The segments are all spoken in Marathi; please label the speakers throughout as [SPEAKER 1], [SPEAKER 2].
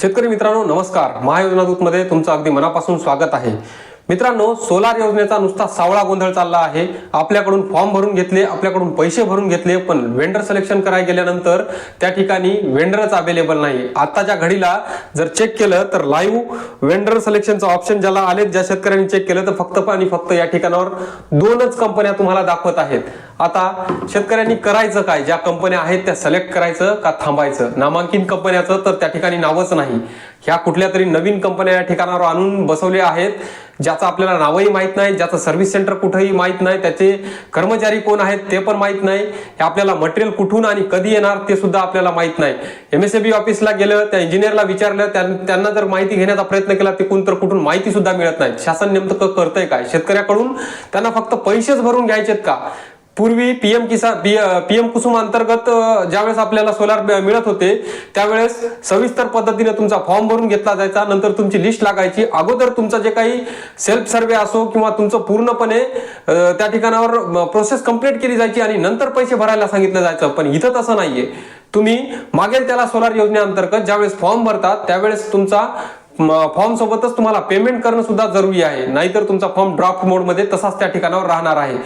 [SPEAKER 1] शेतकरी मित्रांनो नमस्कार. महायोजना दूतमध्ये तुमचं अगदी मनापासून स्वागत आहे. मित्रांनो सोलार योजनेचा नुसता सावळा गोंधळ चालला आहे. आपल्याकडून फॉर्म भरून घेतले आपल्याकडून पैसे भरून घेतले पण वेंडर सिलेक्शन करायला गेल्यानंतर त्या ठिकाणी वेंडरच अवेलेबल नाही. आत्ताच्या घडीला जर चेक केलं तर लाईव्ह वेंडर सिलेक्शनचं ऑप्शन ज्याला आले ज्या शेतकऱ्यांनी चेक केलं तर फक्त आणि फक्त या ठिकाणावर दोनच कंपन्या तुम्हाला दाखवत आहेत. आता शेतकऱ्यांनी करायचं काय? ज्या कंपन्या आहेत त्या सिलेक्ट करायचं का थांबायचं? नामांकित कंपन्याचं तर त्या ठिकाणी नावच नाही. ह्या कुठल्या तरी नवीन कंपन्या या ठिकाणावर आणून बसवल्या आहेत. ज्याचं आपल्याला नावही माहीत नाही ज्याचं सर्व्हिस सेंटर कुठंही माहीत नाही त्याचे कर्मचारी कोण आहेत ते पण माहीत नाही. हे आपल्याला मटेरियल कुठून आणि कधी येणार ते सुद्धा आपल्याला माहीत नाही. एम एस बी ऑफिसला गेलं त्या इंजिनियरला विचारलं त्यांना जर माहिती घेण्याचा प्रयत्न केला ते कोण तर कुठून माहिती सुद्धा मिळत नाही. शासन नेमकं करतंय काय? शेतकऱ्याकडून त्यांना फक्त पैसेच भरून घ्यायचेत का? पूर्वी पीएम किसान पीएम कुसुम अंतर्गत ज्यावेळेस आपल्याला सोलार मिळत होते त्यावेळेस सविस्तर पद्धतीने तुमचा फॉर्म भरून घेतला जायचा नंतर तुमची लिस्ट लागायची. अगोदर तुमचा जे काही सेल्फ सर्वे असो किंवा तुमचं पूर्णपणे त्या ठिकाणावर प्रोसेस कंप्लीट केली जायची आणि नंतर पैसे भरायला सांगितलं जायचं. पण इथं तसं नाहीये. तुम्ही मागेल त्याला सोलार योजनेअंतर्गत ज्यावेळेस फॉर्म भरतात त्यावेळेस तुमचा फॉर्म सोबतच तुम्हाला पेमेंट करणं सुद्धा जरुरी आहे. नाहीतर तुमचा फॉर्म ड्राफ्ट मोडमध्ये तसाच त्या ठिकाणावर राहणार आहे.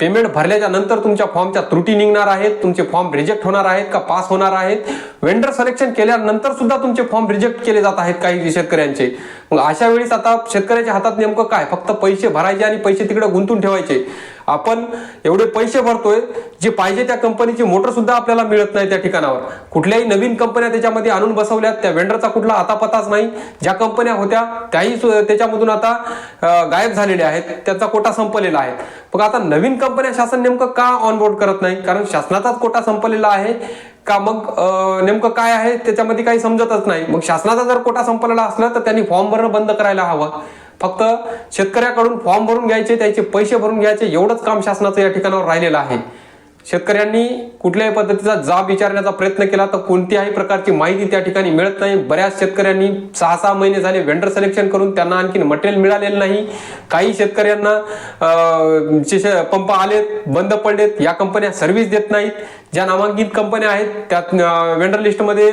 [SPEAKER 1] पेमेंट भरल्याच्या नंतर तुमच्या फॉर्मच्या त्रुटी निघणार आहेत तुमचे फॉर्म रिजेक्ट होणार आहेत का पास होणार आहेत? वेंडर सिलेक्शन केल्यानंतर सुद्धा तुमचे फॉर्म रिजेक्ट केले जात आहेत काही शेतकऱ्यांचे. मग अशा वेळेस आता शेतकऱ्याच्या हातात नेमकं काय? फक्त पैसे भरायचे आणि पैसे तिकडे गुंतून ठेवायचे. आपण एवढे पैसे भरतोय जे पाहिजे त्या कंपनीची मोटर सुद्धा आपल्याला मिळत नाही त्या ठिकाणावर. कुठल्याही नवीन कंपन्या त्याच्यामध्ये आणून बसवल्यात त्या वेंडरचा कुठला आतापताच नाही. ज्या कंपन्या होत्या त्याही सु- त्याच्यामधून आता गायब झालेल्या आहेत त्याचा कोटा संपलेला आहे. मग आता नवीन कंपन्या शासन नेमकं का ऑनबोर्ड करत नाही? कारण शासनाचाच कोटा संपलेला आहे. का मग नेमकं काय आहे? त्याच्यामध्ये काही समजतच नाही. मग शासनाचा जर कोटा संपलेला असला तर त्यांनी फॉर्म भरणं बंद करायला हवं. फक्त शेतकऱ्याकडून फॉर्म भरून घ्यायचे त्याचे पैसे भरून घ्यायचे एवढंच काम शासनाचं या ठिकाणावर राहिलेलं आहे. शेतकऱ्यांनी कुठल्याही पद्धतीचा जाब विचारण्याचा प्रयत्न केला तर कोणत्याही प्रकारची माहिती त्या ठिकाणी मिळत नाही. बऱ्याच शेतकऱ्यांनी सहा सहा महिने झाले वेंडर सिलेक्शन करून त्यांना आणखी मटेरियल मिळालेलं नाही. काही शेतकऱ्यांना पंप आलेत बंद पडलेत या कंपन्या सर्व्हिस देत नाहीत. ज्या नामांकित कंपन्या आहेत त्यात वेंडर लिस्टमध्ये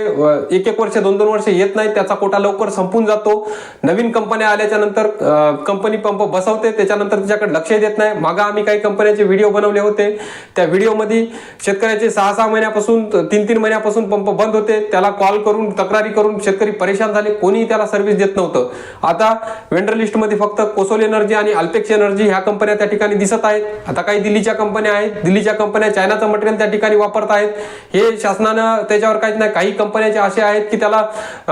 [SPEAKER 1] एक एक वर्ष दोन दोन वर्ष येत नाहीत. त्याचा कोटा लवकर संपून जातो. नवीन कंपन्या आल्याच्यानंतर कंपनी पंप बसवते. त्याच्यानंतर त्याच्याकडे लक्ष देत नाही. मागा आम्ही काही कंपन्याचे व्हिडिओ बनवले होते. त्या व्हिडिओ व्हिडिओमध्ये शेतकऱ्याचे सहा सहा महिन्यापासून तीन तीन महिन्यापासून पंप बंद होते. त्याला कॉल करून तक्रारी करून शेतकरी परेशान झाले. कोणीही त्याला सर्व्हिस देत नव्हतं. आता वेंडर लिस्टमध्ये फक्त कोसोल एनर्जी आणि अल्पेक्स एनर्जी ह्या कंपन्या त्या ठिकाणी दिसत आहेत. आता काही दिल्लीच्या कंपन्या आहेत. दिल्लीच्या कंपन्या चायनाचं मटेरियल त्या ठिकाणी वापरत आहेत. हे शासनानं त्याच्यावर काहीच नाही. काही कंपन्याचे असे आहेत की त्याला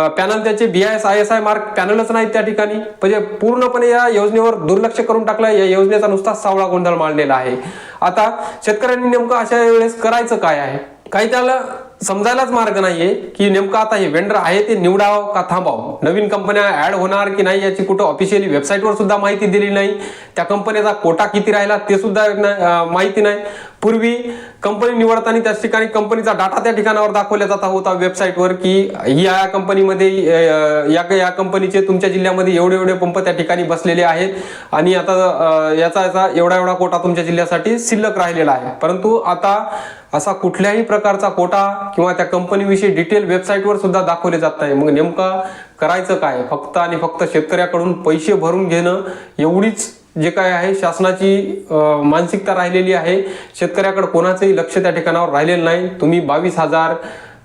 [SPEAKER 1] पॅनल त्याचे B I S I S I mark पॅनलच नाहीत त्या ठिकाणी. म्हणजे पूर्णपणे या योजनेवर दुर्लक्ष करून टाकलं. या योजनेचा नुसता सावळा गोंधळ मांडलेला आहे. आता शेतकऱ्यांनी नेमकं अशा वेळेस करायचं काय आहे? काही त्याला समजायलाच मार्ग नाहीये की नेमकं आता हे वेंडर आहे ते निवडावं का थांबावं? नवीन कंपन्या ऍड होणार की नाही याची कुठं ऑफिशियली वेबसाईटवर सुद्धा माहिती दिली नाही? त्या कंपनीचा कोटा किती राहिला ते सुद्धा न- माहिती नाही. पूर्वी कंपनी निवडताना त्याच ठिकाणी कंपनीचा डाटा त्या ठिकाणावर दाखवला जाता होता वेबसाईटवर की ही या कंपनीमध्ये या या कंपनीचे तुमच्या जिल्ह्यामध्ये एवढे एवढे पंप त्या ठिकाणी बसलेले आहेत. आणि आता याचा याचा एवढा एवढा कोटा तुमच्या जिल्ह्यासाठी शिल्लक राहिलेला आहे. परंतु आता असा कुठल्याही प्रकारचा कोटा किंवा त्या कंपनीविषयी डिटेल वेबसाईटवर सुद्धा दाखवले जात नाही. मग नेमका करायचं काय? फक्त आणि फक्त शेतकऱ्याकडून पैसे भरून घेणं एवढीच जे काय आहे शासनाची मानसिकता राहिलेली आहे. शेतकऱ्याकडे कोणाचंही लक्ष त्या ठिकाणावर राहिलेलं नाही. तुम्ही बावीस हजार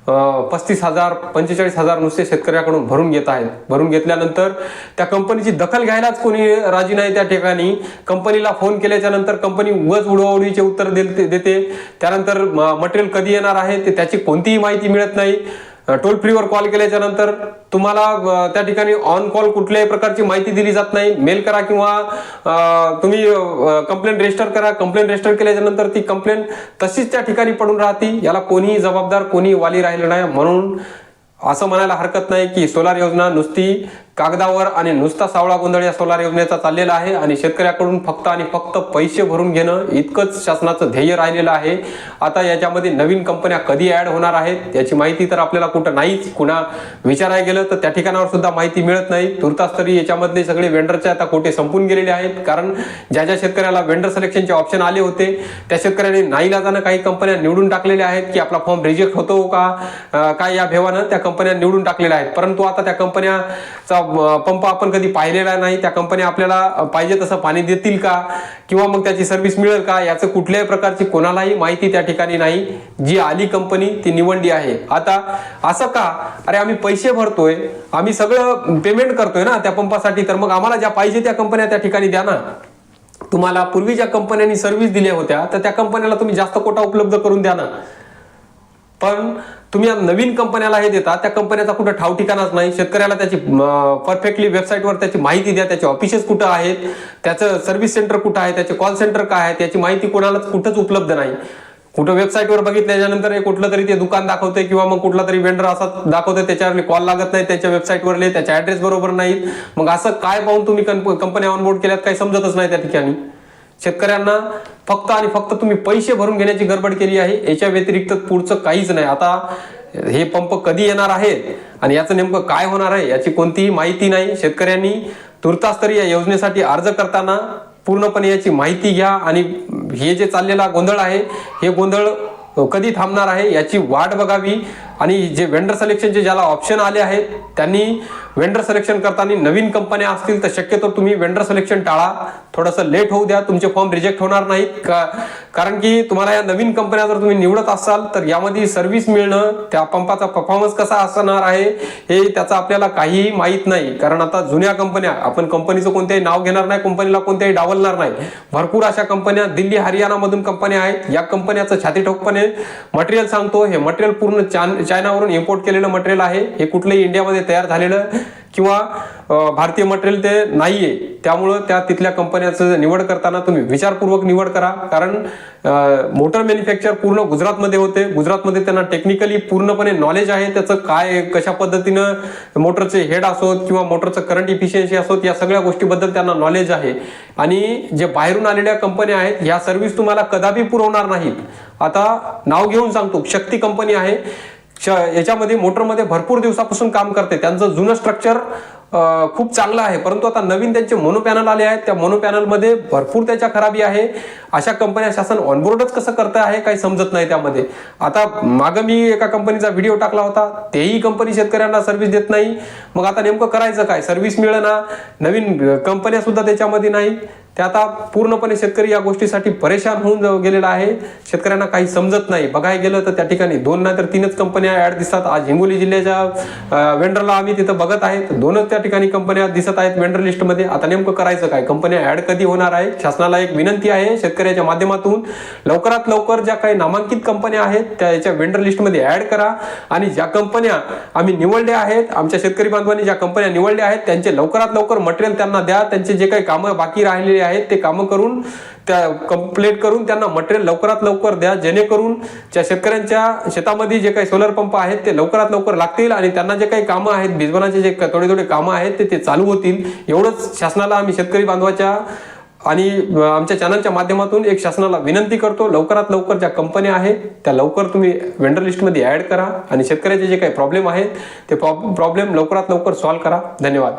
[SPEAKER 1] पस्तीस हजार पंचेचाळीस हजार नुसते शेतकऱ्याकडून भरून घेत आहेत. भरून घेतल्यानंतर त्या कंपनीची दखल घ्यायलाच कोणी राजी नाही त्या ठिकाणी. कंपनीला फोन केल्याच्यानंतर कंपनी उगच उडवाउडीचे उत्तर देते देते. त्यानंतर मटेरियल कधी येणार आहे ते त्याची कोणतीही माहिती मिळत नाही. टोल फ्रीवर कॉल केल्याच्यानंतर तुम्हाला त्या ठिकाणी ऑन कॉल कुठल्याही प्रकारची माहिती दिली जात नाही. मेल करा किंवा तुम्ही कंप्लेंट रजिस्टर करा. कंप्लेंट रजिस्टर केल्याच्यानंतर ती कंप्लेंट तशीच त्या ठिकाणी पडून राहते. याला कोणीही जबाबदार कोणी वाली राहिलं नाही. म्हणून असं म्हणायला हरकत नाही की सोलार योजना नुसती कागदावर आणि नुसता सावळा गोंधळ या सोलार योजनेचा चाललेला आहे आणि शेतकऱ्याकडून फक्त आणि फक्त पैसे भरून घेणं इतकंच शासनाचं ध्येय राहिलेलं आहे. आता याच्यामध्ये नवीन कंपन्या कधी ऍड होणार आहेत याची माहिती तर आपल्याला कुठं नाहीच. कुणा विचारायला गेलं तर त्या ठिकाणावर सुद्धा माहिती मिळत नाही. तुर्तास तरी याच्यामधले सगळे वेंडरचे आता कोटे संपून गेलेले आहेत. कारण ज्या ज्या शेतकऱ्याला वेंडर सिलेक्शनचे ऑप्शन आले होते त्या शेतकऱ्यांनी नाईलाजानं काही कंपन्या निवडून टाकलेल्या आहेत की आपला फॉर्म रिजेक्ट होतो का? काय या भेवानं त्या कंपन्या निवडून टाकलेल्या आहेत. परंतु आता त्या कंपन्याचा पंप आपण कधी पाहिलेला नाही त्या कंपन्या आपल्याला पाहिजे तसं पाणी देतील का? किंवा मग त्याची सर्व्हिस मिळेल का? याचं कुठल्याही प्रकारची कोणालाही माहिती त्या ठिकाणी नाही. जी आली कंपनी ती निवडली आहे. आता असं का? अरे आम्ही पैसे भरतोय आम्ही सगळं पेमेंट करतोय ना त्या पंपासाठी तर मग आम्हाला ज्या पाहिजे त्या कंपन्या त्या ठिकाणी द्या ना. तुम्हाला पूर्वी ज्या कंपन्यांनी सर्व्हिस दिल्या होत्या तर त्या कंपन्याला तुम्ही जास्त कोटा उपलब्ध करून द्या ना. पण तुम्ही या नवीन कंपन्याला हे देता त्या कंपन्याचा कुठं ठाव ठिकाणाच नाही. शेतकऱ्याला त्याची परफेक्टली वेबसाईटवर त्याची माहिती द्या त्याचे ऑफिसेस कुठं आहेत त्याचं सर्व्हिस सेंटर कुठं आहे त्याचे कॉल सेंटर काय आहे त्याची माहिती कोणालाच कुठंच उपलब्ध नाही. कुठं वेबसाईटवर बघितल्याच्यानंतर हे कुठलं तरी ते दुकान दाखवते किंवा मग कुठला तरी वेंडर असा दाखवतोय त्याच्यावर कॉल लागत नाही त्याच्या वेबसाईटवरले त्याच्या ऍड्रेस बरोबर नाहीत. मग असं काय पाहून तुम्ही कंपन्या ऑनबोर्ड केल्यात काही समजतच नाही त्या ठिकाणी. शेतकऱ्यांना फक्त आणि फक्त तुम्ही पैसे भरून घेण्याची गडबड केली आहे याच्या व्यतिरिक्त पुढचं काहीच नाही. आता हे पंप कधी येणार आहेत आणि याचं नेमकं काय होणार आहे याची कोणतीही माहिती नाही. शेतकऱ्यांनी तुर्तास तरी या योजनेसाठी अर्ज करताना पूर्णपणे याची माहिती घ्या आणि हे जे चाललेला गोंधळ आहे हे गोंधळ कधी थांबणार आहे याची वाट बघावी. आणि जे वेंडर सिलेक्शनचे ज्याला ऑप्शन आले आहेत त्यांनी वेंडर सिलेक्शन करताना नवीन कंपन्या असतील तर शक्यतो तुम्ही वेंडर सिलेक्शन टाळा. थोडंसं लेट होऊ द्या तुमचे फॉर्म रिजेक्ट होणार नाहीत. का कारण की तुम्हाला या नवीन कंपन्या जर तुम्ही निवडत असाल तर यामध्ये सर्व्हिस मिळणं त्या पंपाचा परफॉर्मन्स कसा असणार आहे हे त्याचं आपल्याला काहीही माहीत नाही. कारण आता जुन्या कंपन्या आपण कंपनीचं कोणत्याही नाव घेणार नाही कंपनीला कोणत्याही डावलणार नाही. भरपूर अशा कंपन्या दिल्ली हरियाणामधून कंपन्या आहेत. या कंपन्याचं छाती ठोकपणे मटेरियल सांगतो हे मटेरियल पूर्ण चायनावरून इम्पोर्ट केलेलं मटेरियल आहे. हे कुठलंही इंडियामध्ये तयार झालेलं किंवा भारतीय मटेरियल ते नाही आहे त्यामुळं त्या तिथल्या कंपन्याचं निवड करताना तुम्ही विचारपूर्वक निवड करा. कारण मोटर मॅन्युफॅक्चर पूर्ण गुजरातमध्ये होते. गुजरातमध्ये त्यांना टेक्निकली पूर्णपणे नॉलेज आहे. त्याचं काय कशा पद्धतीनं मोटरचे हेड असोत किंवा मोटरचं करंट इफिशियन्सी असोत या सगळ्या गोष्टीबद्दल त्यांना नॉलेज आहे. आणि जे बाहेरून आलेल्या कंपन्या आहेत ह्या सर्व्हिस तुम्हाला कदापि पुरवणार नाहीत. आता नाव घेऊन सांगतो. शक्ती कंपनी आहे. श- याच्यामध्ये मोटरमध्ये भरपूर दिवसापासून काम करते. त्यांचं जुनं स्ट्रक्चर खूप चांगलं आहे. परंतु आता नवीन त्यांचे मोनो पॅनल आले आहेत. त्या मोनो पॅनलमध्ये भरपूर त्याच्या खराबी आहे. अशा कंपन्या शासन ऑनबोर्डच कसं करत आहे काही समजत नाही त्यामध्ये. आता मागं मी एका कंपनीचा व्हिडिओ टाकला होता. तेही कंपनी शेतकऱ्यांना सर्व्हिस देत नाही. मग आता नेमकं करायचं काय? सर्व्हिस मिळेना नवीन कंपन्या सुद्धा त्याच्यामध्ये नाही. ते आता पूर्णपणे शेतकरी या गोष्टीसाठी परेशान होऊन जाऊ- गेलेला आहे. शेतकऱ्यांना काही समजत नाही. बघायला गेलं तर त्या ठिकाणी दोन नाही तर तीनच कंपन्या ऍड दिसतात. आज हिंगोली जिल्ह्याच्या वेंडरला आम्ही तिथं बघत आहे. दोनच त्या ठिकाणी कंपन्या दिसत आहेत. वेंडर लिस्टमध्ये आता नेमकं करायचं काय? कंपन्या ऍड कधी होणार आहे? शासनाला एक विनंती आहे. शेतकऱ्याच्या माध्यमातून लवकरात लवकर ज्या काही नामांकित कंपन्या आहेत त्या याच्या वेंडर लिस्टमध्ये ऍड करा. आणि ज्या कंपन्या आम्ही निवडल्या आहेत आमच्या शेतकरी बांधवांनी ज्या कंपन्या निवडल्या आहेत त्यांचे लवकरात लवकर मटेरियल त्यांना द्या. त्यांचे जे काही कामं बाकी राहिलेले आहेत ते कामं करून त्या कंप्लीट करून त्यांना मटेरियल लवकरात लवकर द्या जेणेकरून ज्या शेतकऱ्यांच्या शेतामध्ये जे काही सोलर पंप आहेत ते लवकरात लवकर लागतील आणि त्यांना जे काही कामं आहेत भिजवणाचे जे थोडे थोडे कामं आहेत ते ते चालू होतील. एवढंच शासनाला आम्ही शेतकरी बांधवाच्या आणि आमच्या चॅनलच्या माध्यमातून एक शासनाला विनंती करतो लवकरात लवकर ज्या कंपन्या आहेत त्या लवकर तुम्ही वेंडर लिस्टमध्ये ॲड करा आणि शेतकऱ्याचे जे काही प्रॉब्लेम आहेत ते प्रॉब्लेम लवकरात लवकर सॉल्व्ह करा. धन्यवाद.